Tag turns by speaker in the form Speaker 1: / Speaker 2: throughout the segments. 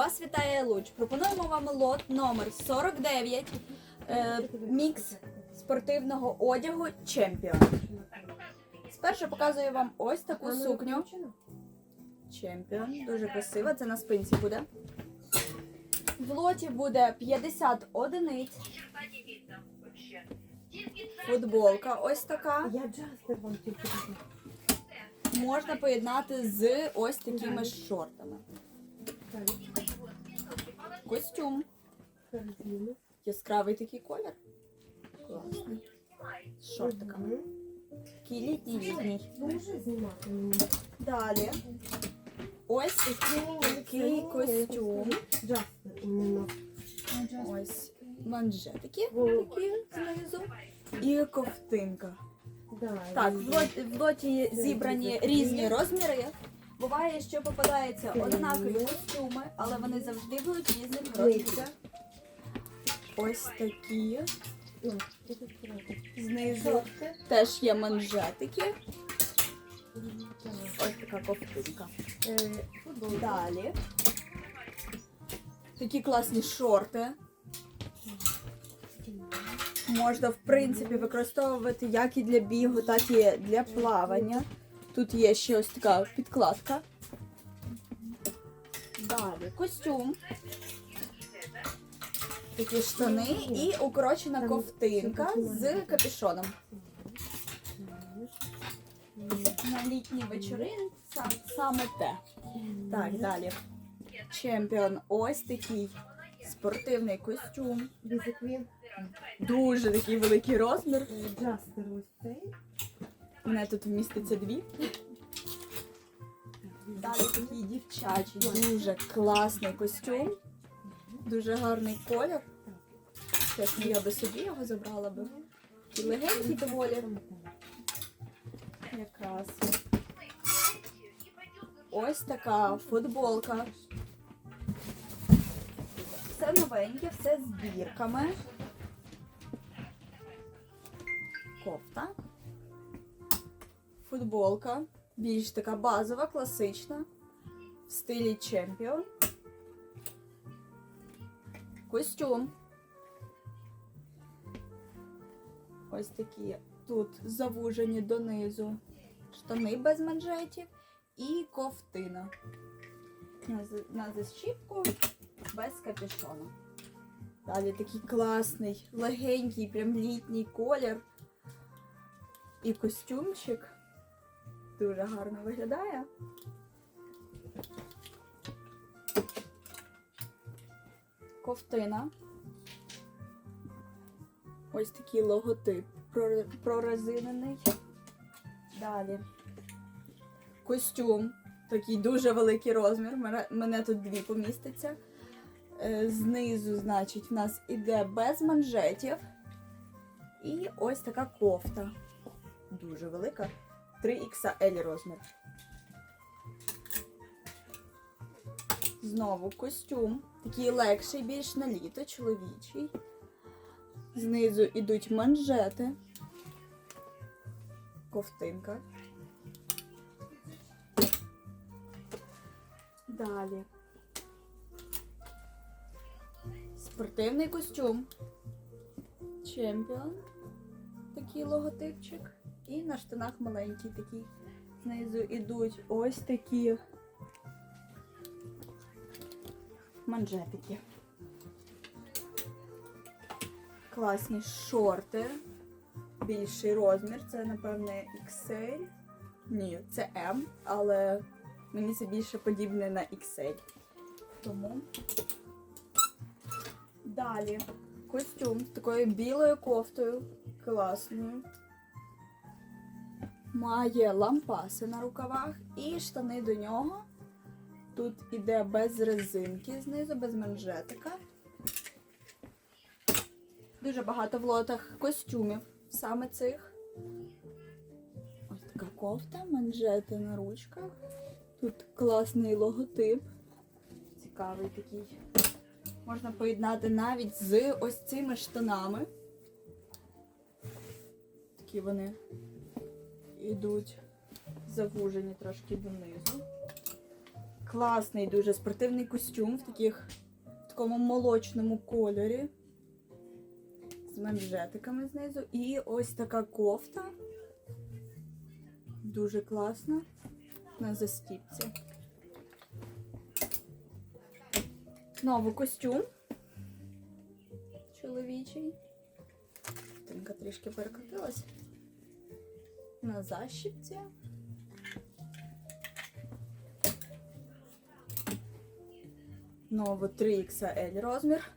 Speaker 1: Вас вітає Луч. Пропонуємо вам лот номер 49 е, мікс спортивного одягу Чемпіон. Спершу показую вам ось таку сукню. Чемпіон. Дуже красива. Це на спинці буде. В лоті буде 50 одиниць. Футболка ось така. Можна поєднати з ось такими шортами. Костюм. Яскравий такий колір. Класний. З шортиками. Такий літній літній. Далі. Ось такий костюм. Ось манжетики такі знизу. І ковтинка. Так, в лоті зібрані різні розміри. Буває, що попадаються однакові костюми, але вони завжди будуть різних розмірів. Ось такі. Знизу теж є манжетики. Ось така ковтинка.
Speaker 2: Е.
Speaker 1: Далі. Такі класні шорти. Можна, в принципі, використовувати як і для бігу, так і для плавання. Тут є ще ось така підкладка. Далі костюм. Такі штани і укорочена ковтинка з капюшоном. На літні вечори саме те. Так, далі. Чемпіон ось такий спортивний костюм. Дуже такий великий розмір. У мене тут вміститься дві. Далі такий дівчачий, дуже класний костюм. Дуже гарний колір. Чесно, я би собі його забрала би. І легенький доволі. Якраз. Ось така футболка. Все новеньке, все з бірками. Кофта. Футболка. Більш така базова, класична. В стилі чемпіон. Костюм. Ось такі тут завужені донизу. Штани без манжетів і ковтина. На, защіпку без капюшону. Далі такий класний, легенький, прям літній колір. І костюмчик дуже гарно виглядає. Ковтина. Ось такий логотип прор- прорезинений. Далі. Костюм. Такий дуже великий розмір. Мене- Мене тут дві поміститься. Е, Знизу, значить, в нас іде без манжетів. І ось така кофта. Дуже велика. 3XL розмір. Знову костюм. Такий легший, більш на літо, чоловічий. Знизу йдуть манжети. Ковтинка. Далі. Спортивний костюм. Чемпіон. Такий логотипчик. І на штанах маленький такий. Знизу йдуть ось такі манжетики. Класні шорти. Більший розмір. Це, напевне, XL. Ні, це M, але мені це більше подібне на XL. Тому. Далі костюм з такою білою кофтою. Класною. Має лампаси на рукавах і штани до нього. Тут іде без резинки знизу, без манжетика. Дуже багато в лотах костюмів саме цих. Ось така кофта, манжети на ручках. Тут класний логотип. Цікавий такий. Можна поєднати навіть з ось цими штанами. Такі вони йдуть завужені трошки донизу. Класний дуже спортивний костюм в таких в такому молочному кольорі. З манжетиками знизу. І ось така кофта. Дуже класна. На застіпці. Знову костюм. Чоловічий. Тинка трішки перекотилась. На защіпці. Знову 3XL розмір.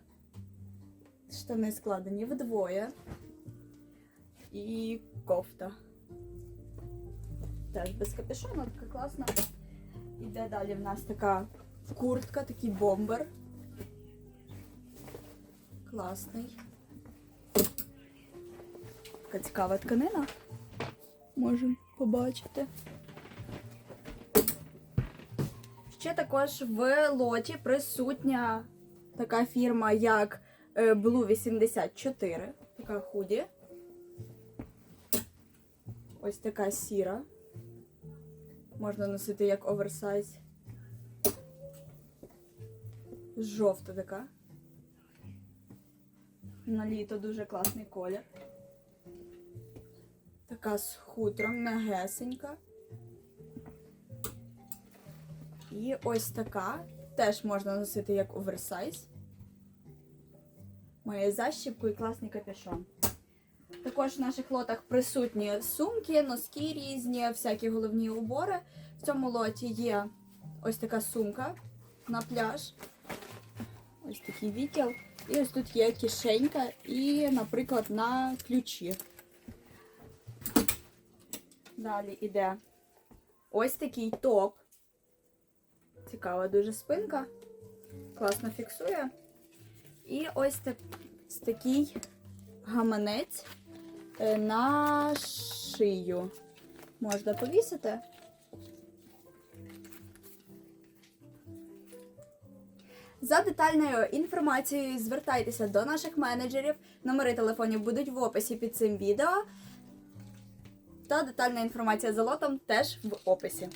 Speaker 1: Штани складені вдвоє. І кофта. Теж без капюшона, така класна. Іде далі в нас така куртка, такий бомбер. Класний. Така цікава тканина. Можемо побачити. Ще також в лоті присутня така фірма, як е, Blue 84. Така худі. Ось така сіра. Можна носити як оверсайз. Жовта така. На літо дуже класний колір. Така з хутром, м'ягесенька. І ось така. Теж можна носити як оверсайз. Має защіпку і класний капюшон. Також в наших лотах присутні сумки, носки різні, всякі головні убори. В цьому лоті є ось така сумка на пляж. Ось такий відділ. І ось тут є кишенька і, наприклад, на ключі. Далі йде ось такий топ. Цікава дуже спинка. Класно фіксує. І ось так, такий гаманець е, на шию. Можна повісити. За детальною інформацією звертайтеся до наших менеджерів. Номери телефонів будуть в описі під цим відео. Та детальна інформація за лотом теж в описі.